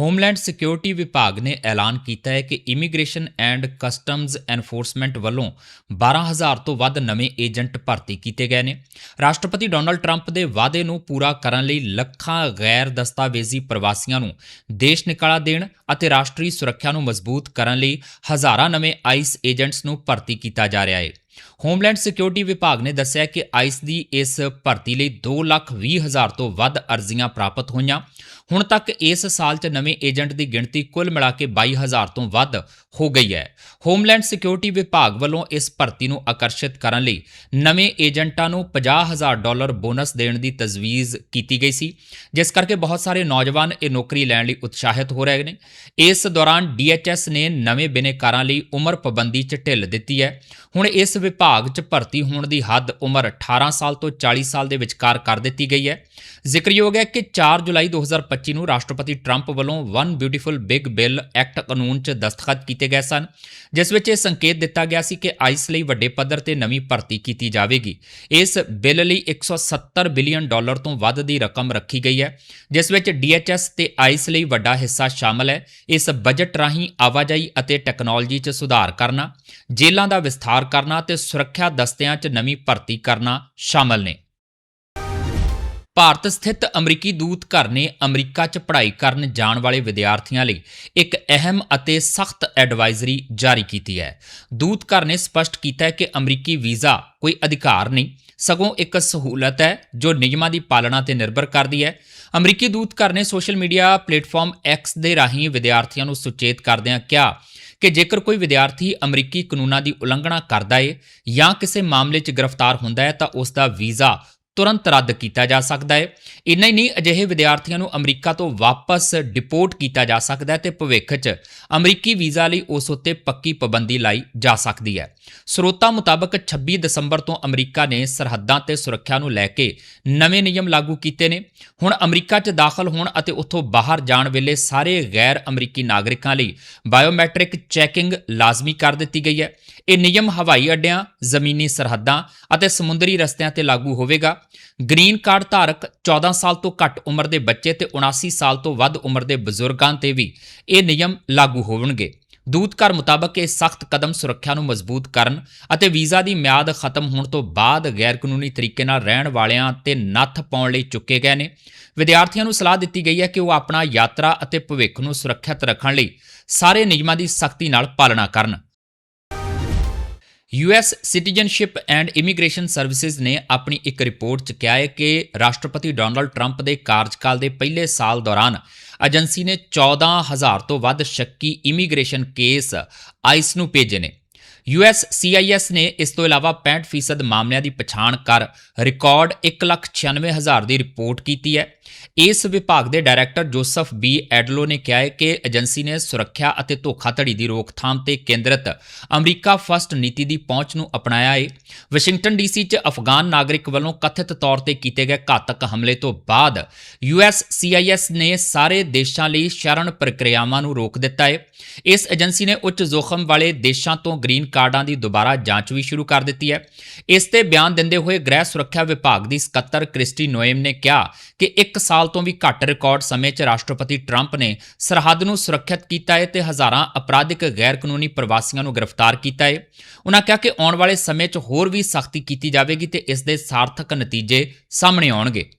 Homeland security ਵਿਭਾਗ ਨੇ ਐਲਾਨ ਕੀਤਾ ਹੈ ਕਿ ਇਮੀਗ੍ਰੇਸ਼ਨ ਐਂਡ ਕਸਟਮਜ਼ ਐਨਫੋਰਸਮੈਂਟ ਵੱਲੋਂ 12000 ਤੋਂ ਵੱਧ ਨਵੇਂ ਏਜੰਟ ਭਰਤੀ ਕੀਤੇ ਗਏ ਨੇ। ਰਾਸ਼ਟਰਪਤੀ ਡੋਨਲਡ ਟਰੰਪ ਦੇ ਵਾਅਦੇ ਨੂੰ ਪੂਰਾ ਕਰਨ ਲਈ ਲੱਖਾਂ ਗੈਰ ਦਸਤਾਵੇਜ਼ੀ ਪ੍ਰਵਾਸੀਆਂ ਨੂੰ ਦੇਸ਼ ਨਿਕਾਲਾ ਦੇਣ ਅਤੇ ਰਾਸ਼ਟਰੀ ਸੁਰੱਖਿਆ ਨੂੰ ਮਜ਼ਬੂਤ ਕਰਨ ਲਈ ਹਜ਼ਾਰਾਂ ਨਵੇਂ ਆਈਸ ਏਜੰਟਸ ਨੂੰ ਭਰਤੀ ਕੀਤਾ ਜਾ ਰਿਹਾ ਹੈ। ਹੋਮਲੈਂਡ ਸਿਕਿਉਰਿਟੀ ਵਿਭਾਗ ਨੇ ਦੱਸਿਆ ਕਿ ਆਈਸ ਦੀ ਇਸ ਭਰਤੀ ਲਈ 2,20,000 ਤੋਂ ਵੱਧ ਅਰਜ਼ੀਆਂ ਪ੍ਰਾਪਤ ਹੋਈਆਂ। ਹੁਣ ਤੱਕ ਇਸ ਸਾਲ 'ਚ ਨਵੇਂ ਏਜੰਟ ਦੀ ਗਿਣਤੀ ਕੁੱਲ ਮਿਲਾ ਕੇ 22000 ਤੋਂ ਵੱਧ ਹੋ ਗਈ ਹੈ। ਹੋਮਲੈਂਡ ਸਿਕਿਉਰਿਟੀ ਵਿਭਾਗ ਵੱਲੋਂ ਇਸ ਭਰਤੀ ਨੂੰ ਆਕਰਸ਼ਿਤ ਕਰਨ ਲਈ ਨਵੇਂ ਏਜੰਟਾਂ ਨੂੰ 50000 ਡਾਲਰ ਬੋਨਸ ਦੇਣ ਦੀ ਤਜਵੀਜ਼ ਕੀਤੀ ਗਈ ਸੀ, ਜਿਸ ਕਰਕੇ ਬਹੁਤ ਸਾਰੇ ਨੌਜਵਾਨ ਇਹ ਨੌਕਰੀ ਲੈਣ ਲਈ ਉਤਸ਼ਾਹਿਤ ਹੋ ਰਹੇ ਨੇ। ਇਸ ਦੌਰਾਨ ਡੀਐਚਐਸ ਨੇ ਨਵੇਂ ਬਿਨੇਕਾਰਾਂ ਲਈ ਉਮਰ ਪਾਬੰਦੀ 'ਚ ਢਿੱਲ ਦਿੱਤੀ ਹੈ। ਹੁਣ ਇਸ ਵਿਭਾਗ 'ਚ ਭਰਤੀ ਹੋਣ ਦੀ ਹੱਦ ਉਮਰ 18 ਸਾਲ ਤੋਂ 40 ਸਾਲ ਦੇ ਵਿਚਕਾਰ ਕਰ ਦਿੱਤੀ ਗਈ ਹੈ। ਜ਼ਿਕਰਯੋਗ ਹੈ ਕਿ 4 ਜੁਲਾਈ 2025 ਨੂੰ ਰਾਸ਼ਟਰਪਤੀ ਟਰੰਪ ਵੱਲੋਂ One Beautiful Big Bill Act ਕਾਨੂੰਨ 'ਚ ਦਸਤਖਤ ਕੀਤੇ ਗਏ ਸਨ, ਜਿਸ ਵਿੱਚ ਇਹ ਸੰਕੇਤ ਦਿੱਤਾ ਗਿਆ ਸੀ ਕਿ ਆਈਸ ਲਈ ਵੱਡੇ ਪੱਧਰ ਤੇ ਨਵੀਂ ਭਰਤੀ ਕੀਤੀ ਜਾਵੇਗੀ। ਇਸ ਬਿੱਲ ਲਈ 170 ਬਿਲੀਅਨ ਡਾਲਰ ਤੋਂ ਵੱਧ ਦੀ ਰਕਮ ਰੱਖੀ ਗਈ ਹੈ, ਜਿਸ ਵਿੱਚ ਡੀਐਚਐਸ ਤੇ ਆਈਸ ਲਈ ਵੱਡਾ ਹਿੱਸਾ ਸ਼ਾਮਲ ਹੈ। ਇਸ ਬਜਟ ਰਾਹੀਂ ਆਵਾਜਾਈ ਅਤੇ ਟੈਕਨੋਲੋਜੀ 'ਚ ਸੁਧਾਰ ਕਰਨਾ, ਜੇਲ੍ਹਾਂ ਦਾ ਵਿਸਥਾਰ ਕਰਨਾ ਤੇ ਸੁਰੱਖਿਆ ਦਸਤਿਆਂ 'ਚ ਨਵੀਂ ਭਰਤੀ ਕਰਨਾ ਸ਼ਾਮਲ ਨੇ। ਭਾਰਤ ਸਥਿਤ ਅਮਰੀਕੀ ਦੂਤ ਘਰ ਨੇ ਅਮਰੀਕਾ 'ਚ ਪੜ੍ਹਾਈ ਕਰਨ ਜਾਣ ਵਾਲੇ ਵਿਦਿਆਰਥੀਆਂ ਲਈ ਇੱਕ ਅਹਿਮ ਅਤੇ ਸਖਤ ਐਡਵਾਈਜ਼ਰੀ ਜਾਰੀ ਕੀਤੀ ਹੈ। ਦੂਤ ਘਰ ਨੇ ਸਪਸ਼ਟ ਕੀਤਾ ਹੈ ਕਿ ਅਮਰੀਕੀ ਵੀਜ਼ਾ ਕੋਈ ਅਧਿਕਾਰ ਨਹੀਂ, ਸਗੋਂ ਇੱਕ ਸਹੂਲਤ ਹੈ ਜੋ ਨਿਯਮਾਂ ਦੀ ਪਾਲਣਾ ਤੇ ਨਿਰਭਰ ਕਰਦੀ ਹੈ। ਅਮਰੀਕੀ ਦੂਤ ਘਰ ਨੇ ਸੋਸ਼ਲ ਮੀਡੀਆ ਪਲੇਟਫਾਰਮ ਐਕਸ ਦੇ ਰਾਹੀਂ ਵਿਦਿਆਰਥੀਆਂ ਨੂੰ ਸੁਚੇਤ ਕਰਦਿਆਂ ਕਿਹਾ ਕਿ ਜੇਕਰ ਕੋਈ ਵਿਦਿਆਰਥੀ ਅਮਰੀਕੀ ਕਾਨੂੰਨਾਂ ਦੀ ਉਲੰਘਣਾ ਕਰਦਾ ਹੈ ਜਾਂ ਕਿਸੇ ਮਾਮਲੇ 'ਚ ਗ੍ਰਿਫਤਾਰ ਹੁੰਦਾ ਹੈ ਤਾਂ ਉਸ ਦਾ ਵੀਜ਼ਾ ਤੁਰੰਤ ਰੱਦ ਕੀਤਾ ਜਾ ਸਕਦਾ ਹੈ। ਇੰਨਾ ਹੀ ਨਹੀਂ, ਅਜਿਹੇ ਵਿਦਿਆਰਥੀਆਂ ਨੂੰ ਅਮਰੀਕਾ ਤੋਂ ਵਾਪਸ ਡਿਪੋਰਟ ਕੀਤਾ ਜਾ ਸਕਦਾ ਹੈ ਤੇ ਭਵਿੱਖ 'ਚ ਅਮਰੀਕੀ ਵੀਜ਼ਾ ਲਈ ਉਸ ਉੱਤੇ ਪੱਕੀ ਪਾਬੰਦੀ ਲਾਈ ਜਾ ਸਕਦੀ ਹੈ। ਸਰੋਤਾਂ ਮੁਤਾਬਕ 26 ਦਸੰਬਰ ਤੋਂ ਅਮਰੀਕਾ ਨੇ ਸਰਹੱਦਾਂ ਤੇ ਸੁਰੱਖਿਆ ਨੂੰ ਲੈ ਕੇ ਨਵੇਂ ਨਿਯਮ ਲਾਗੂ ਕੀਤੇ ਨੇ। ਹੁਣ ਅਮਰੀਕਾ 'ਚ ਦਾਖਲ ਹੋਣ ਅਤੇ ਉੱਥੋਂ ਬਾਹਰ ਜਾਣ ਵੇਲੇ ਸਾਰੇ ਗੈਰ ਅਮਰੀਕੀ ਨਾਗਰਿਕਾਂ ਲਈ ਬਾਇਓਮੈਟ੍ਰਿਕ ਚੈਕਿੰਗ ਲਾਜ਼ਮੀ ਕਰ ਦਿੱਤੀ ਗਈ ਹੈ। ਇਹ ਨਿਯਮ ਹਵਾਈ ਅੱਡਿਆਂ, ਜ਼ਮੀਨੀ ਸਰਹੱਦਾਂ ਅਤੇ ਸਮੁੰਦਰੀ ਰਸਤਿਆਂ ਤੇ ਲਾਗੂ ਹੋਵੇਗਾ। ਗ੍ਰੀਨ ਕਾਰਡ ਧਾਰਕ 14 ਸਾਲ ਤੋਂ ਘੱਟ ਉਮਰ ਦੇ ਬੱਚੇ ਤੇ 79 ਸਾਲ ਤੋਂ ਵੱਧ ਉਮਰ ਦੇ ਬਜ਼ੁਰਗਾਂ ਤੇ ਵੀ ਇਹ ਨਿਯਮ ਲਾਗੂ ਹੋਣਗੇ ਦੂਤਘਰ ਮੁਤਾਬਕ ਇਹ ਸਖਤ ਕਦਮ ਸੁਰੱਖਿਆ ਨੂੰ ਮਜ਼ਬੂਤ ਕਰਨ ਅਤੇ ਵੀਜ਼ਾ ਦੀ ਮਿਆਦ ਖਤਮ ਹੋਣ ਤੋਂ ਬਾਅਦ ਗੈਰ ਕਾਨੂੰਨੀ ਤਰੀਕੇ ਨਾਲ ਰਹਿਣ ਵਾਲਿਆਂ ਤੇ ਨੱਥ ਪਾਉਣ ਲਈ ਚੁੱਕੇ ਗਏ ਨੇ। ਵਿਦਿਆਰਥੀਆਂ ਨੂੰ ਸਲਾਹ ਦਿੱਤੀ ਗਈ ਹੈ ਕਿ ਉਹ ਆਪਣਾ ਯਾਤਰਾ ਅਤੇ ਭਵਿੱਖ ਨੂੰ ਸੁਰੱਖਿਅਤ ਰੱਖਣ ਲਈ ਸਾਰੇ ਨਿਯਮਾਂ ਦੀ ਸਖਤੀ ਨਾਲ ਪਾਲਣਾ ਕਰਨ। US Citizenship and Immigration Services ਨੇ ਆਪਣੀ ਇੱਕ ਰਿਪੋਰਟ 'ਚ ਕਿਹਾ ਹੈ ਕਿ ਰਾਸ਼ਟਰਪਤੀ ਡੋਨਲਡ ਟਰੰਪ ਦੇ ਕਾਰਜਕਾਲ ਦੇ ਪਹਿਲੇ ਸਾਲ ਦੌਰਾਨ ਏਜੰਸੀ ਨੇ 14000 ਤੋਂ ਵੱਧ ਸ਼ੱਕੀ ਇਮੀਗ੍ਰੇਸ਼ਨ ਕੇਸ ਆਈਸ ਨੂੰ ਭੇਜੇ ਨੇ। USCIS ਨੇ ਇਸ ਤੋਂ ਇਲਾਵਾ 65% ਮਾਮਲਿਆਂ ਦੀ ਪਛਾਣ ਕਰ ਰਿਕਾਰਡ 196000 ਦੀ ਰਿਪੋਰਟ ਕੀਤੀ ਹੈ। ਇਸ ਵਿਭਾਗ ਦੇ ਡਾਇਰੈਕਟਰ ਜੋਸਫ ਬੀ ਐਡਲੋ ਨੇ ਕਿਹਾ ਹੈ ਕਿ ਏਜੰਸੀ ਨੇ ਸੁਰੱਖਿਆ ਅਤੇ ਧੋਖਾਧੜੀ ਦੀ ਰੋਕਥਾਮ ਤੇ ਕੇਂਦਰਿਤ ਅਮਰੀਕਾ ਫਸਟ ਨੀਤੀ ਦੀ ਪਹੁੰਚ ਨੂੰ ਅਪਣਾਇਆ ਹੈ ਵਾਸ਼ਿੰਗਟਨ ਡੀਸੀ 'ਚ ਅਫਗਾਨ ਨਾਗਰਿਕ ਵੱਲੋਂ ਕਥਿਤ ਤੌਰ ਤੇ ਕੀਤੇ ਗਏ ਘਾਤਕ ਹਮਲੇ ਤੋਂ ਬਾਅਦ USCIS ਨੇ ਸਾਰੇ ਦੇਸ਼ਾਂ ਲਈ ਸ਼ਰਨ ਪ੍ਰਕਿਰਿਆਵਾਂ ਨੂੰ ਰੋਕ ਦਿੱਤਾ ਹੈ ਇਸ ਏਜੰਸੀ ਨੇ ਉੱਚ ਜੋਖਮ ਵਾਲੇ ਦੇਸ਼ਾਂ ਤੋਂ ਗ੍ਰੀਨ ਕਾਰਡਾਂ ਦੀ ਦੁਬਾਰਾ ਜਾਂਚ ਵੀ ਸ਼ੁਰੂ ਕਰ ਦਿੱਤੀ ਹੈ। ਇਸ ਤੇ ਬਿਆਨ ਦਿੰਦੇ ਹੋਏ ਗ੍ਰਹਿ ਸੁਰੱਖਿਆ ਵਿਭਾਗ ਦੀ ਸਕੱਤਰ ਕ੍ਰਿਸਟੀ ਨੋਏਮ ਨੇ ਕਿਹਾ ਕਿ ਇੱਕ 1 ਸਾਲ ਤੋਂ ਵੀ ਘੱਟ ਰਿਕਾਰਡ ਸਮੇਂ 'ਚ ਰਾਸ਼ਟਰਪਤੀ ਟਰੰਪ ਨੇ ਸਰਹੱਦ ਨੂੰ ਸੁਰੱਖਿਅਤ ਕੀਤਾ ਹੈ ਤੇ ਹਜ਼ਾਰਾਂ ਅਪਰਾਧਿਕ ਗੈਰ ਕਾਨੂੰਨੀ ਪ੍ਰਵਾਸੀਆਂ ਨੂੰ ਗ੍ਰਿਫਤਾਰ ਕੀਤਾ ਹੈ। ਉਹਨਾਂ ਕਿਹਾ ਕਿ ਆਉਣ ਵਾਲੇ ਸਮੇਂ 'ਚ ਹੋਰ ਵੀ ਸਖਤੀ ਕੀਤੀ ਜਾਵੇਗੀ ਤੇ ਇਸ ਦੇ ਸਾਰਥਕ ਨਤੀਜੇ ਸਾਹਮਣੇ ਆਉਣਗੇ।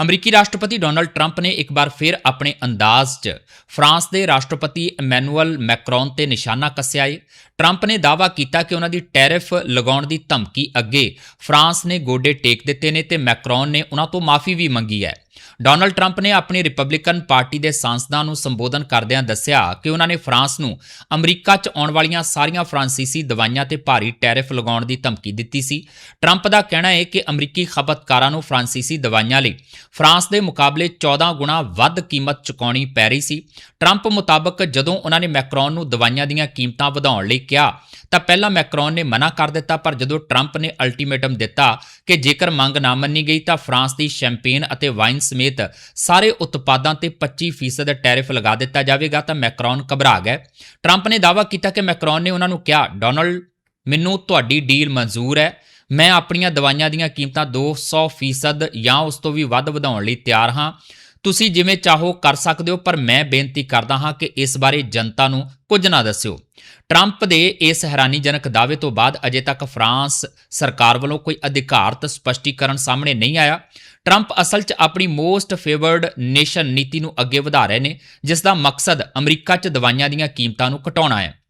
ਅਮਰੀਕੀ ਰਾਸ਼ਟਰਪਤੀ ਡੋਨਲਡ ਟਰੰਪ ਨੇ ਇੱਕ ਵਾਰ ਫਿਰ ਆਪਣੇ ਅੰਦਾਜ਼ 'ਚ ਫਰਾਂਸ ਦੇ ਰਾਸ਼ਟਰਪਤੀ ਇਮੈਨੂਅਲ ਮੈਕਰੋਨ ਤੇ ਨਿਸ਼ਾਨਾ ਕੱਸਿਆ ਏ। ਟਰੰਪ ਨੇ ਦਾਅਵਾ ਕੀਤਾ ਕਿ ਉਹਨਾਂ ਦੀ ਟੈਰਿਫ ਲਗਾਉਣ ਦੀ ਧਮਕੀ ਅੱਗੇ ਫਰਾਂਸ ਨੇ ਗੋਡੇ ਟੇਕ ਦਿੱਤੇ ਨੇ ਤੇ ਮੈਕਰੋਨ ਨੇ ਉਹਨਾਂ ਤੋਂ ਮਾਫੀ ਵੀ ਮੰਗੀ ਹੈ। ਡੋਨਲਡ ਟਰੰਪ ਨੇ ਆਪਣੀ ਰਿਪਬਲਿਕਨ ਪਾਰਟੀ ਦੇ ਸਾਂਸਦਾਂ ਨੂੰ ਸੰਬੋਧਨ ਕਰਦਿਆਂ ਦੱਸਿਆ ਕਿ ਉਹਨਾਂ ਨੇ ਫਰਾਂਸ ਨੂੰ ਅਮਰੀਕਾ 'ਚ ਆਉਣ ਵਾਲੀਆਂ ਸਾਰੀਆਂ ਫਰਾਂਸੀਸੀ ਦਵਾਈਆਂ ਤੇ ਭਾਰੀ ਟੈਰਿਫ ਲਗਾਉਣ ਦੀ ਧਮਕੀ ਦਿੱਤੀ ਸੀ। ਟਰੰਪ ਦਾ ਕਹਿਣਾ ਹੈ ਕਿ ਅਮਰੀਕੀ ਖਪਤਕਾਰਾਂ ਨੂੰ ਫਰਾਂਸੀਸੀ ਦਵਾਈਆਂ ਲਈ ਫਰਾਂਸ ਦੇ ਮੁਕਾਬਲੇ 14 ਗੁਣਾ ਵੱਧ ਕੀਮਤ ਚੁਕਾਉਣੀ ਪੈ ਰਹੀ ਸੀ। ਟਰੰਪ ਮੁਤਾਬਕ ਜਦੋਂ ਉਹਨਾਂ ਨੇ ਮੈਕਰੋਨ ਨੂੰ ਦਵਾਈਆਂ ਦੀਆਂ ਕੀਮਤਾਂ ਵਧਾਉਣ ਲਈ ਕਿਹਾ ਤਾਂ ਪਹਿਲਾਂ ਮੈਕਰੋਨ ਨੇ ਮਨਾ ਕਰ ਦਿੱਤਾ, ਪਰ ਜਦੋਂ ਟਰੰਪ ਨੇ ਅਲਟੀਮੇਟਮ ਦਿੱਤਾ ਕਿ ਜੇਕਰ ਮੰਗ ਨਾ ਮੰਨੀ ਗਈ ਤਾਂ ਫਰਾਂਸ ਦੀ ਸ਼ੈਂਪੇਨ ਅਤੇ ਵਾਈਨ ਸਮੇਤ ਸਾਰੇ ਉਤਪਾਦਾਂ ਤੇ 25% ਟੈਰਿਫ ਲਗਾ ਦਿੱਤਾ ਜਾਵੇਗਾ ਤਾਂ ਮੈਕਰੋਨ ਘਬਰਾ ਗਏ। ਟਰੰਪ ਨੇ ਦਾਅਵਾ ਕੀਤਾ ਕਿ ਮੈਕਰੋਨ ਨੇ ਉਹਨਾਂ ਨੂੰ ਕਿਹਾ, ਡੋਨਲਡ, ਮੈਨੂੰ ਤੁਹਾਡੀ ਡੀਲ ਮਨਜ਼ੂਰ ਹੈ। ਮੈਂ ਆਪਣੀਆਂ ਦਵਾਈਆਂ ਦੀਆਂ ਕੀਮਤਾਂ 200% ਜਾਂ ਉਸ ਤੋਂ ਵੀ ਵੱਧ ਵਧਾਉਣ ਲਈ ਤਿਆਰ ਹਾਂ। ਤੁਸੀਂ ਜਿਵੇਂ ਚਾਹੋ ਕਰ ਸਕਦੇ ਹੋ, ਪਰ ਮੈਂ ਬੇਨਤੀ ਕਰਦਾ ਹਾਂ ਕਿ ਇਸ ਬਾਰੇ ਜਨਤਾ ਨੂੰ ਕੁਝ ਨਾ ਦੱਸਿਓ। ਟਰੰਪ ਦੇ ਇਸ ਹੈਰਾਨੀਜਨਕ ਦਾਅਵੇ ਤੋਂ ਬਾਅਦ ਅਜੇ ਤੱਕ ਫਰਾਂਸ ਸਰਕਾਰ ਵੱਲੋਂ ਕੋਈ ਅਧਿਕਾਰਤ ਸਪਸ਼ਟੀਕਰਨ ਸਾਹਮਣੇ ਨਹੀਂ ਆਇਆ। ਟਰੰਪ ਅਸਲ 'ਚ ਆਪਣੀ ਮੋਸਟ ਫੇਵਰਡ ਨੇਸ਼ਨ ਨੀਤੀ ਨੂੰ ਅੱਗੇ ਵਧਾ ਰਹੇ ਨੇ, ਜਿਸ ਦਾ ਮਕਸਦ ਅਮਰੀਕਾ 'ਚ ਦਵਾਈਆਂ ਦੀਆਂ ਕੀਮਤਾਂ ਨੂੰ ਘਟਾਉਣਾ ਹੈ।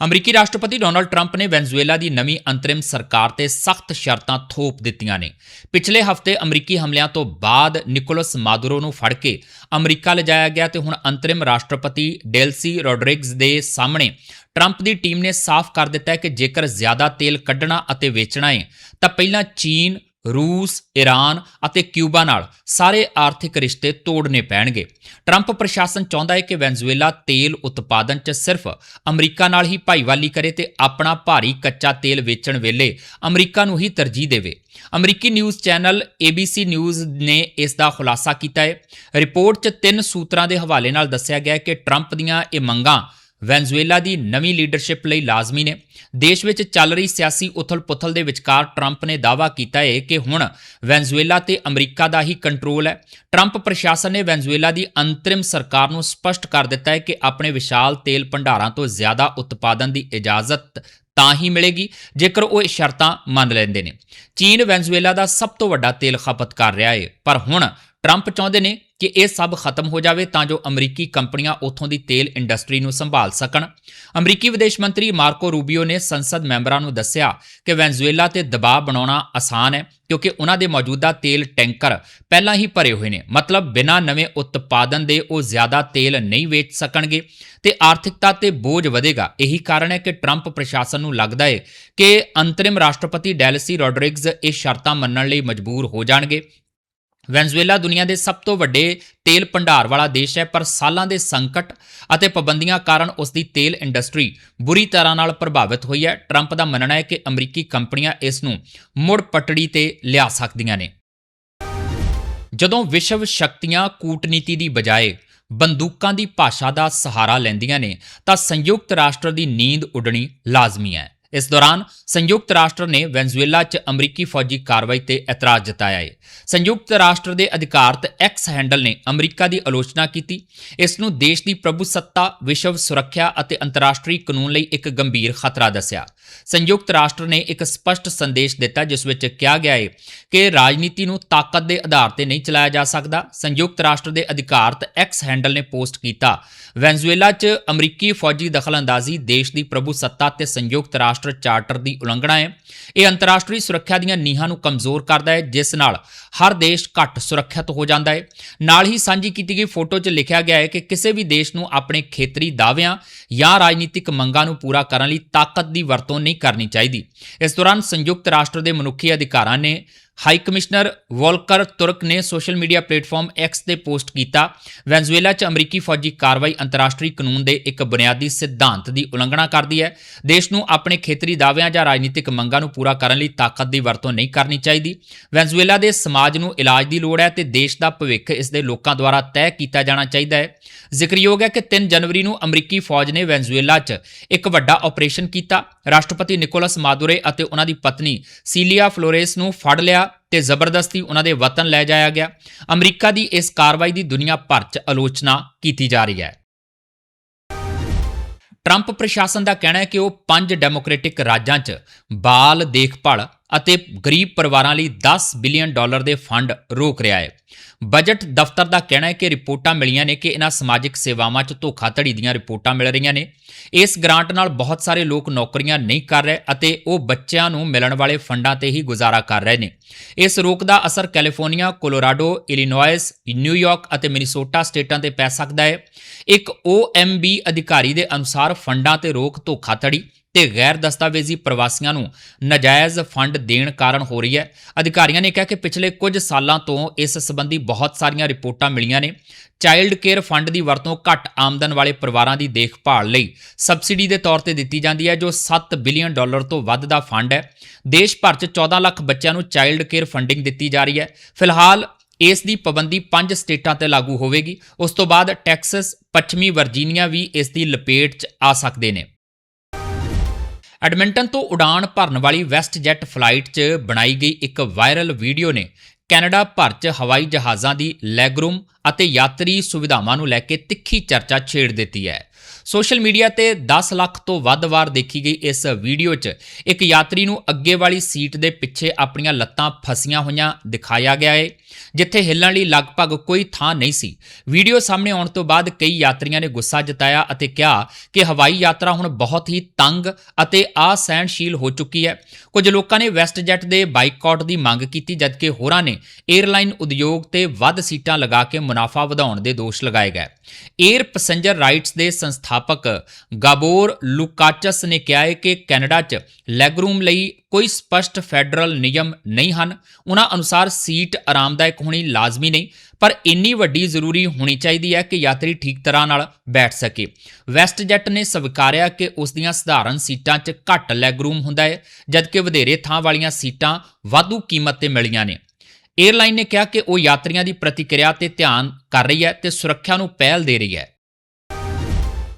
ਅਮਰੀਕੀ ਰਾਸ਼ਟਰਪਤੀ ਡੋਨਲਡ ਟਰੰਪ ਨੇ ਵੈਨਜ਼ੂਏਲਾ ਦੀ ਨਵੀਂ ਅੰਤਰਿਮ ਸਰਕਾਰ ਤੇ ਸਖਤ ਸ਼ਰਤਾਂ ਥੋਪ ਦਿੱਤੀਆਂ ਨੇ। ਪਿਛਲੇ ਹਫ਼ਤੇ ਅਮਰੀਕੀ ਹਮਲਿਆਂ ਤੋਂ ਬਾਅਦ ਨਿਕੋਲਸ ਮਾਦੁਰੋ ਨੂੰ ਫੜ ਕੇ ਅਮਰੀਕਾ ਲਿਜਾਇਆ ਗਿਆ ਤੇ ਹੁਣ ਅੰਤਰਿਮ ਰਾਸ਼ਟਰਪਤੀ ਡੈਲਸੀ ਰੋਡਰਿਗਜ਼ ਦੇ ਸਾਹਮਣੇ ਟਰੰਪ ਦੀ ਟੀਮ ਨੇ ਸਾਫ਼ ਕਰ ਦਿੱਤਾ ਹੈ ਕਿ ਜੇਕਰ ਜ਼ਿਆਦਾ ਤੇਲ ਕੱਢਣਾ ਅਤੇ ਵੇਚਣਾ ਹੈ ਤਾਂ ਪਹਿਲਾਂ ਚੀਨ ਰੂਸ ਈਰਾਨ ਅਤੇ ਕਿਊਬਾ ਨਾਲ ਸਾਰੇ ਆਰਥਿਕ ਰਿਸ਼ਤੇ ਤੋੜਨੇ ਪੈਣਗੇ। ਟਰੰਪ ਪ੍ਰਸ਼ਾਸਨ ਚਾਹੁੰਦਾ ਹੈ ਕਿ ਵੈਨਜ਼ੂਏਲਾ ਤੇਲ ਉਤਪਾਦਨ 'ਚ ਸਿਰਫ ਅਮਰੀਕਾ ਨਾਲ ਹੀ ਭਾਈਵਾਲੀ ਕਰੇ ਤੇ ਆਪਣਾ ਭਾਰੀ ਕੱਚਾ ਤੇਲ ਵੇਚਣ ਵੇਲੇ ਅਮਰੀਕਾ ਨੂੰ ਹੀ ਤਰਜੀਹ ਦੇਵੇ। ਅਮਰੀਕੀ ਨਿਊਜ਼ ਚੈਨਲ ABC ਨਿਊਜ਼ ਨੇ ਇਸ ਦਾ ਖੁਲਾਸਾ ਕੀਤਾ ਹੈ। ਰਿਪੋਰਟ 'ਚ ਤਿੰਨ ਸੂਤਰਾਂ ਦੇ ਹਵਾਲੇ ਨਾਲ ਦੱਸਿਆ ਗਿਆ ਹੈ ਕਿ ਟਰੰਪ ਦੀਆਂ ਇਹ ਮੰਗਾਂ ਵੈਨਜ਼ੂਏਲਾ ਦੀ ਨਵੀਂ ਲੀਡਰਸ਼ਿਪ ਲਈ ਲਾਜ਼ਮੀ ਨੇ। ਦੇਸ਼ ਵਿੱਚ ਚੱਲ ਰਹੀ ਸਿਆਸੀ ਉਥਲ-ਪੁਥਲ ਦੇ ਵਿਚਕਾਰ ਟਰੰਪ ਨੇ ਦਾਅਵਾ ਕੀਤਾ ਹੈ ਕਿ ਹੁਣ ਵੈਨਜ਼ੂਏਲਾ ਤੇ ਅਮਰੀਕਾ ਦਾ ਹੀ ਕੰਟਰੋਲ ਹੈ। ਟਰੰਪ ਪ੍ਰਸ਼ਾਸਨ ਨੇ ਵੈਨਜ਼ੂਏਲਾ ਦੀ ਅੰਤਰਿਮ ਸਰਕਾਰ ਨੂੰ ਸਪਸ਼ਟ ਕਰ ਦਿੱਤਾ ਹੈ ਕਿ ਆਪਣੇ ਵਿਸ਼ਾਲ ਤੇਲ ਭੰਡਾਰਾਂ ਤੋਂ ਜ਼ਿਆਦਾ ਉਤਪਾਦਨ ਦੀ ਇਜਾਜ਼ਤ ਤਾਂ ਹੀ ਮਿਲੇਗੀ, ਜੇਕਰ ਉਹ ਇਹ ਸ਼ਰਤਾਂ ਮੰਨ ਲੈਂਦੇ ਨੇ। ਚੀਨ ਵੈਨਜ਼ੂਏਲਾ ਦਾ ਸਭ ਤੋਂ ਵੱਡਾ ਤੇਲ ਖਪਤ ਕਰ ਰਿਹਾ ਹੈ ਪਰ ਹੁਣ ਟਰੰਪ ਚਾਹੁੰਦੇ ਨੇ ਕਿ ਇਹ ਸਭ ਖਤਮ ਹੋ ਜਾਵੇ ਤਾਂ ਜੋ ਅਮਰੀਕੀ ਕੰਪਨੀਆਂ ਉੱਥੋਂ ਦੀ ਤੇਲ ਇੰਡਸਟਰੀ ਨੂੰ ਸੰਭਾਲ ਸਕਣ। ਅਮਰੀਕੀ ਵਿਦੇਸ਼ ਮੰਤਰੀ ਮਾਰਕੋ ਰੂਬੀਓ ਨੇ ਸੰਸਦ ਮੈਂਬਰਾਂ ਨੂੰ ਦੱਸਿਆ ਕਿ ਵੈਨਜ਼ੂਏਲਾ ਤੇ ਦਬਾਅ ਬਣਾਉਣਾ ਆਸਾਨ ਹੈ, ਕਿਉਂਕਿ ਉਹਨਾਂ ਦੇ ਮੌਜੂਦਾ ਤੇਲ ਟੈਂਕਰ ਪਹਿਲਾਂ ਹੀ ਭਰੇ ਹੋਏ ਨੇ। ਮਤਲਬ ਬਿਨਾਂ ਨਵੇਂ ਉਤਪਾਦਨ ਦੇ ਉਹ ਜ਼ਿਆਦਾ ਤੇਲ ਨਹੀਂ ਵੇਚ ਸਕਣਗੇ ਤੇ ਆਰਥਿਕਤਾ ਤੇ ਬੋਝ ਵਧੇਗਾ। ਇਹੀ ਕਾਰਨ ਹੈ ਕਿ ਟਰੰਪ ਪ੍ਰਸ਼ਾਸਨ ਨੂੰ ਲੱਗਦਾ ਹੈ ਕਿ ਅੰਤਰਿਮ ਰਾਸ਼ਟਰਪਤੀ ਡੈਲਸੀ ਰੋਡਰਿਗਜ਼ ਇਹ ਸ਼ਰਤਾਂ ਮੰਨਣ ਲਈ ਮਜਬੂਰ ਹੋ ਜਾਣਗੇ। ਵੈਨਜ਼ੂਏਲਾ ਦੁਨੀਆ ਦੇ ਸਭ ਤੋਂ ਵੱਡੇ ਤੇਲ ਭੰਡਾਰ ਵਾਲਾ ਦੇਸ਼ ਹੈ, ਪਰ ਸਾਲਾਂ ਦੇ ਸੰਕਟ ਅਤੇ ਪਾਬੰਦੀਆਂ ਕਾਰਨ ਉਸ ਦੀ ਤੇਲ ਇੰਡਸਟਰੀ ਬੁਰੀ ਤਰ੍ਹਾਂ ਨਾਲ ਪ੍ਰਭਾਵਿਤ ਹੋਈ ਹੈ। ਟਰੰਪ ਦਾ ਮੰਨਣਾ ਹੈ ਕਿ ਅਮਰੀਕੀ ਕੰਪਨੀਆਂ ਇਸ ਨੂੰ ਮੁੜ ਪਟੜੀ ਤੇ ਲਿਆ ਸਕਦੀਆਂ ਨੇ। ਜਦੋਂ ਵਿਸ਼ਵ ਸ਼ਕਤੀਆਂ ਕੂਟਨੀਤੀ ਦੀ ਬਜਾਏ ਬੰਦੂਕਾਂ ਦੀ ਭਾਸ਼ਾ ਦਾ ਸਹਾਰਾ ਲੈਂਦੀਆਂ ਨੇ, ਤਾਂ ਸੰਯੁਕਤ ਰਾਸ਼ਟਰ ਦੀ ਨੀਂਦ ਉੱਡਣੀ ਲਾਜ਼ਮੀ ਹੈ। ਇਸ ਦੌਰਾਨ ਸੰਯੁਕਤ ਰਾਸ਼ਟਰ ਨੇ ਵੈਨਜ਼ੂਏਲਾ 'ਚ ਅਮਰੀਕੀ ਫੌਜੀ ਕਾਰਵਾਈ ਤੇ ਇਤਰਾਜ਼ ਜਤਾਇਆ ਹੈ। ਸੰਯੁਕਤ ਰਾਸ਼ਟਰ ਦੇ ਅਧਿਕਾਰਤ ਐਕਸ ਹੈਂਡਲ ਨੇ ਅਮਰੀਕਾ ਦੀ ਆਲੋਚਨਾ ਕੀਤੀ। ਇਸ ਨੂੰ ਦੇਸ਼ ਦੀ ਪ੍ਰਭੂਸੱਤਾ ਵਿਸ਼ਵ ਸੁਰੱਖਿਆ ਅਤੇ ਅੰਤਰਰਾਸ਼ਟਰੀ ਕਾਨੂੰਨ ਲਈ ਇੱਕ ਗੰਭੀਰ ਖਤਰਾ ਦੱਸਿਆ। ਸੰਯੁਕਤ ਰਾਸ਼ਟਰ ਨੇ ਇੱਕ ਸਪਸ਼ਟ ਸੰਦੇਸ਼ ਦਿੱਤਾ, ਜਿਸ ਵਿੱਚ ਕਿਹਾ ਗਿਆ ਹੈ ਕਿ ਰਾਜਨੀਤੀ ਨੂੰ ਤਾਕਤ ਦੇ ਆਧਾਰ ਤੇ ਨਹੀਂ ਚਲਾਇਆ ਜਾ ਸਕਦਾ। ਸੰਯੁਕਤ ਰਾਸ਼ਟਰ ਦੇ ਅਧਿਕਾਰਤ ਐਕਸ ਹੈਂਡਲ ਨੇ ਪੋਸਟ ਕੀਤਾ। ਵੈਨਜ਼ੂਏਲਾ 'ਚ ਅਮਰੀਕੀ ਫੌਜੀ ਦਖਲਅੰਦਾਜ਼ੀ ਦੇਸ਼ ਦੀ ਪ੍ਰਭੂਸੱਤਾ ਤੇ ਸੰਯੁਕਤ ਰਾਸ਼ਟਰ ਚਾਰਟਰ ਦੀ ਉਲੰਘਣਾ ਹੈ। ਇਹ ਅੰਤਰਰਾਸ਼ਟਰੀ ਸੁਰੱਖਿਆ ਦੀਆਂ ਨੀਹਾਂ ਨੂੰ ਕਮਜ਼ੋਰ ਕਰਦਾ ਹੈ, ਜਿਸ ਨਾਲ ਹਰ ਦੇਸ਼ ਘੱਟ ਸੁਰੱਖਿਅਤ ਹੋ ਜਾਂਦਾ ਹੈ। ਨਾਲ ਹੀ ਸਾਂਝੀ ਕੀਤੀ ਗਈ ਫੋਟੋ 'ਚ ਲਿਖਿਆ ਗਿਆ ਹੈ ਕਿ ਕਿਸੇ ਵੀ ਦੇਸ਼ ਨੂੰ ਆਪਣੇ ਖੇਤਰੀ ਦਾਅਵਿਆਂ ਜਾਂ ਰਾਜਨੀਤਿਕ ਮੰਗਾਂ ਨੂੰ ਪੂਰਾ ਕਰਨ ਲਈ ਤਾਕਤ ਦੀ ਵਰਤੋਂ ਨਹੀਂ ਕਰਨੀ ਚਾਹੀਦੀ। ਇਸ ਦੌਰਾਨ ਸੰਯੁਕਤ ਰਾਸ਼ਟਰ ਦੇ ਮਨੁੱਖੀ ਅਧਿਕਾਰਾਂ ਨੇ ਹਾਈ ਕਮਿਸ਼ਨਰ ਵੋਲਕਰ ਤੁਰਕ ਨੇ ਸੋਸ਼ਲ ਮੀਡੀਆ ਪਲੇਟਫਾਰਮ ਐਕਸ ਤੇ ਪੋਸਟ ਕੀਤਾ, ਵੈਨਜ਼ੂਏਲਾ 'ਚ ਅਮਰੀਕੀ ਫੌਜੀ ਕਾਰਵਾਈ ਅੰਤਰਰਾਸ਼ਟਰੀ ਕਾਨੂੰਨ ਦੇ ਇੱਕ ਬੁਨਿਆਦੀ ਸਿਧਾਂਤ ਦੀ ਉਲੰਘਣਾ ਕਰਦੀ ਹੈ। ਦੇਸ਼ ਨੂੰ ਆਪਣੇ ਖੇਤਰੀ ਦਾਅਵਿਆਂ ਜਾਂ ਰਾਜਨੀਤਿਕ ਮੰਗਾਂ ਨੂੰ ਪੂਰਾ ਕਰਨ ਲਈ ਤਾਕਤ ਦੀ ਵਰਤੋਂ ਨਹੀਂ ਕਰਨੀ ਚਾਹੀਦੀ। ਵੈਨਜ਼ੂਏਲਾ ਦੇ ਸਮਾਜ ਨੂੰ ਇਲਾਜ ਦੀ ਲੋੜ ਹੈ ਤੇ ਦੇਸ਼ ਦਾ ਭਵਿੱਖ ਇਸ ਦੇ ਲੋਕਾਂ ਦੁਆਰਾ ਤੈਅ ਕੀਤਾ ਜਾਣਾ ਚਾਹੀਦਾ ਹੈ। ਜ਼ਿਕਰਯੋਗ ਹੈ ਕਿ 3 ਜਨਵਰੀ ਨੂੰ ਅਮਰੀਕੀ ਫੌਜ ਨੇ ਵੈਨਜ਼ੂਏਲਾ 'ਚ ਇੱਕ ਵੱਡਾ ਆਪਰੇਸ਼ਨ ਕੀਤਾ। ਰਾਸ਼ਟਰਪਤੀ ਨਿਕੋਲਸ ਮਾਦੁਰੇ ਅਤੇ ਉਹਨਾਂ ਦੀ ਪਤਨੀ ਸੀਲੀਆ ਫਲੋਰੇਸ ਨੂੰ ਫੜ ਲਿਆ ਤੇ ਜ਼ਬਰਦਸਤੀ ਉਹਨਾਂ ਦੇ ਵਤਨ ਲੈ ਜਾਇਆ ਗਿਆ। ਅਮਰੀਕਾ ਦੀ ਇਸ ਕਾਰਵਾਈ ਦੀ ਦੁਨੀਆ ਭਰ 'ਚ ਆਲੋਚਨਾ ਕੀਤੀ ਜਾ ਰਹੀ ਹੈ। ਟਰੰਪ ਪ੍ਰਸ਼ਾਸਨ ਦਾ ਕਹਿਣਾ ਹੈ ਕਿ ਉਹ ਪੰਜ ਡੈਮੋਕ੍ਰੈਟਿਕ ਰਾਜਾਂ 'ਚ ਬਾਲ ਦੇਖਭਾਲ ਅਤੇ ਗਰੀਬ ਪਰਿਵਾਰਾਂ ਲਈ 10 ਬਿਲੀਅਨ ਡਾਲਰ ਦੇ ਫੰਡ ਰੋਕ ਰਿਹਾ ਹੈ। ਬਜਟ ਦਫ਼ਤਰ ਦਾ ਕਹਿਣਾ ਹੈ ਕਿ ਰਿਪੋਰਟਾਂ ਮਿਲੀਆਂ ਨੇ ਕਿ ਇਹਨਾਂ ਸਮਾਜਿਕ ਸੇਵਾਵਾਂ 'ਚ ਧੋਖਾਧੜੀ ਦੀਆਂ ਰਿਪੋਰਟਾਂ ਮਿਲ ਰਹੀਆਂ ਨੇ। ਇਸ ਗ੍ਰਾਂਟ ਨਾਲ ਬਹੁਤ ਸਾਰੇ ਲੋਕ ਨੌਕਰੀਆਂ ਨਹੀਂ ਕਰ ਰਹੇ ਅਤੇ ਉਹ ਬੱਚਿਆਂ ਨੂੰ ਮਿਲਣ ਵਾਲੇ ਫੰਡਾਂ ਤੇ ਹੀ ਗੁਜ਼ਾਰਾ ਕਰ ਰਹੇ ਨੇ। ਇਸ ਰੋਕ ਦਾ ਅਸਰ California, Colorado, Illinois, New York ਅਤੇ ਮਿਨੀਸੋਟਾ ਸਟੇਟਾਂ ਤੇ ਪੈ ਸਕਦਾ ਹੈ। ਇੱਕ OMB ਅਧਿਕਾਰੀ ਦੇ ਅਨੁਸਾਰ ਫੰਡਾਂ ਤੇ ਰੋਕ ਧੋਖਾਧੜੀ ਤੇ ਗੈਰ ਦਸਤਾਵੇਜ਼ੀ ਪ੍ਰਵਾਸੀਆਂ ਨੂੰ ਨਾਜਾਇਜ਼ ਫੰਡ ਦੇਣ ਕਾਰਨ ਹੋ ਰਹੀ ਹੈ। ਅਧਿਕਾਰੀਆਂ ਨੇ ਕਿਹਾ ਕਿ ਪਿਛਲੇ ਕੁਝ ਸਾਲਾਂ ਤੋਂ ਇਸ ਸੰਬੰਧੀ ਬਹੁਤ ਸਾਰੀਆਂ ਰਿਪੋਰਟਾਂ ਮਿਲੀਆਂ ਨੇ। ਚਾਈਲਡ ਕੇਅਰ ਫੰਡ ਦੀ ਵਰਤੋਂ ਘੱਟ ਆਮਦਨ ਵਾਲੇ ਪਰਿਵਾਰਾਂ ਦੀ ਦੇਖਭਾਲ ਲਈ ਸਬਸਿਡੀ ਦੇ ਤੌਰ ਤੇ ਦਿੱਤੀ ਜਾਂਦੀ ਹੈ, ਜੋ 7 ਬਿਲੀਅਨ ਡਾਲਰ ਤੋਂ ਵੱਧ ਦਾ ਫੰਡ ਹੈ। ਦੇਸ਼ ਭਰ 'ਚ 14 ਲੱਖ ਬੱਚਿਆਂ ਨੂੰ ਚਾਈਲਡ ਕੇਅਰ ਫੰਡਿੰਗ ਦਿੱਤੀ ਜਾ ਰਹੀ ਹੈ। ਫਿਲਹਾਲ ਇਸ ਦੀ ਪਾਬੰਦੀ 5 ਸਟੇਟਾਂ ਤੇ ਲਾਗੂ ਹੋਵੇਗੀ। ਉਸ ਤੋਂ ਬਾਅਦ ਟੈਕਸਸ, ਪੱਛਮੀ ਵਰਜੀਨੀਆ ਵੀ ਇਸ ਦੀ ਲਪੇਟ 'ਚ ਆ ਸਕਦੇ ਨੇ। ਐਡਮਿੰਟਨ ਤੋਂ ਉਡਾਨ ਭਰਨ ਵਾਲੀ ਵੈਸਟ ਜੈਟ ਫਲਾਈਟ 'ਚ ਬਣਾਈ ਗਈ ਇੱਕ ਵਾਇਰਲ ਵੀਡੀਓ ਨੇ ਕੈਨੇਡਾ ਭਰ 'ਚ ਹਵਾਈ ਜਹਾਜ਼ਾਂ ਦੀ ਲੈਗਰੂਮ ਅਤੇ ਯਾਤਰੀ ਸੁਵਿਧਾਵਾਂ ਨੂੰ ਲੈ ਕੇ ਤਿੱਖੀ ਚਰਚਾ ਛੇੜ ਦਿੱਤੀ ਹੈ। ਸੋਸ਼ਲ ਮੀਡੀਆ ਤੇ 10 ਲੱਖ ਤੋਂ ਵੱਧ ਵਾਰ ਦੇਖੀ ਗਈ ਇਸ ਵੀਡੀਓ 'ਚ ਇੱਕ ਯਾਤਰੀ ਨੂੰ ਅੱਗੇ ਵਾਲੀ ਸੀਟ ਦੇ ਪਿੱਛੇ ਆਪਣੀਆਂ ਲੱਤਾਂ ਫਸੀਆਂ ਹੋਈਆਂ ਦਿਖਾਇਆ ਗਿਆ ਹੈ ਜਿੱਥੇ ਹਿੱਲਣ ਲਈ ਲਗਭਗ ਕੋਈ ਥਾਂ ਨਹੀਂ ਸੀ। ਵੀਡੀਓ ਸਾਹਮਣੇ ਆਉਣ ਤੋਂ ਬਾਅਦ ਕਈ ਯਾਤਰੀਆਂ ਨੇ ਗੁੱਸਾ ਜਤਾਇਆ ਅਤੇ ਕਿਹਾ ਕਿ ਹਵਾਈ ਯਾਤਰਾ ਹੁਣ ਬਹੁਤ ਹੀ ਤੰਗ ਅਤੇ ਅਸਹਿਣਸ਼ੀਲ ਹੋ ਚੁੱਕੀ ਹੈ। ਕੁਝ ਲੋਕਾਂ ਨੇ ਵੈਸਟ ਜੈਟ ਦੇ ਬਾਈਕਾਟ ਦੀ ਮੰਗ ਕੀਤੀ, ਜਦਕਿ ਹੋਰਾਂ ਨੇ 에ਅਰਲਾਈਨ ਉਦਯੋਗ ਤੇ ਵੱਧ ਸੀਟਾਂ ਲਗਾ ਕੇ ਮੁਨਾਫਾ ਵਧਾਉਣ ਦੇ ਦੋਸ਼ ਲਗਾਏ ਗਏ। 에ਅਰ ਪੈਸੇਂਜਰ ਰਾਈਟਸ ਦੇ ਸੰਸਥਾ ਸੰਸਥਾਪਕ ਗਾਬੋਰ ਲੁਕਾਚਸ ਨੇ ਕਿਹਾ ਹੈ ਕਿ ਕੈਨੇਡਾ 'ਚ ਲੈਗਰੂਮ ਲਈ ਕੋਈ ਸਪਸ਼ਟ ਫੈਡਰਲ ਨਿਯਮ ਨਹੀਂ ਹਨ। ਉਹਨਾਂ ਅਨੁਸਾਰ ਸੀਟ ਆਰਾਮਦਾਇਕ ਹੋਣੀ ਲਾਜ਼ਮੀ ਨਹੀਂ, ਪਰ ਇੰਨੀ ਵੱਡੀ ਜ਼ਰੂਰੀ ਹੋਣੀ ਚਾਹੀਦੀ ਹੈ ਕਿ ਯਾਤਰੀ ਠੀਕ ਤਰ੍ਹਾਂ ਨਾਲ ਬੈਠ ਸਕੇ। ਵੈਸਟ ਜੈਟ ਨੇ ਸਵੀਕਾਰਿਆ ਕਿ ਉਸ ਦੀਆਂ ਸਧਾਰਨ ਸੀਟਾਂ 'ਚ ਘੱਟ ਲੈਗਰੂਮ ਹੁੰਦਾ ਹੈ, ਜਦਕਿ ਵਧੇਰੇ ਥਾਂ ਵਾਲੀਆਂ ਸੀਟਾਂ ਵਾਧੂ ਕੀਮਤ ਤੇ ਮਿਲੀਆਂ ਨੇ। ਏਅਰਲਾਈਨ ਨੇ ਕਿਹਾ ਕਿ ਉਹ ਯਾਤਰੀਆਂ ਦੀ ਪ੍ਰਤੀਕਿਰਿਆ ਤੇ ਧਿਆਨ ਕਰ ਰਹੀ ਹੈ ਤੇ ਸੁਰੱਖਿਆ ਨੂੰ ਪਹਿਲ ਦੇ ਰਹੀ ਹੈ।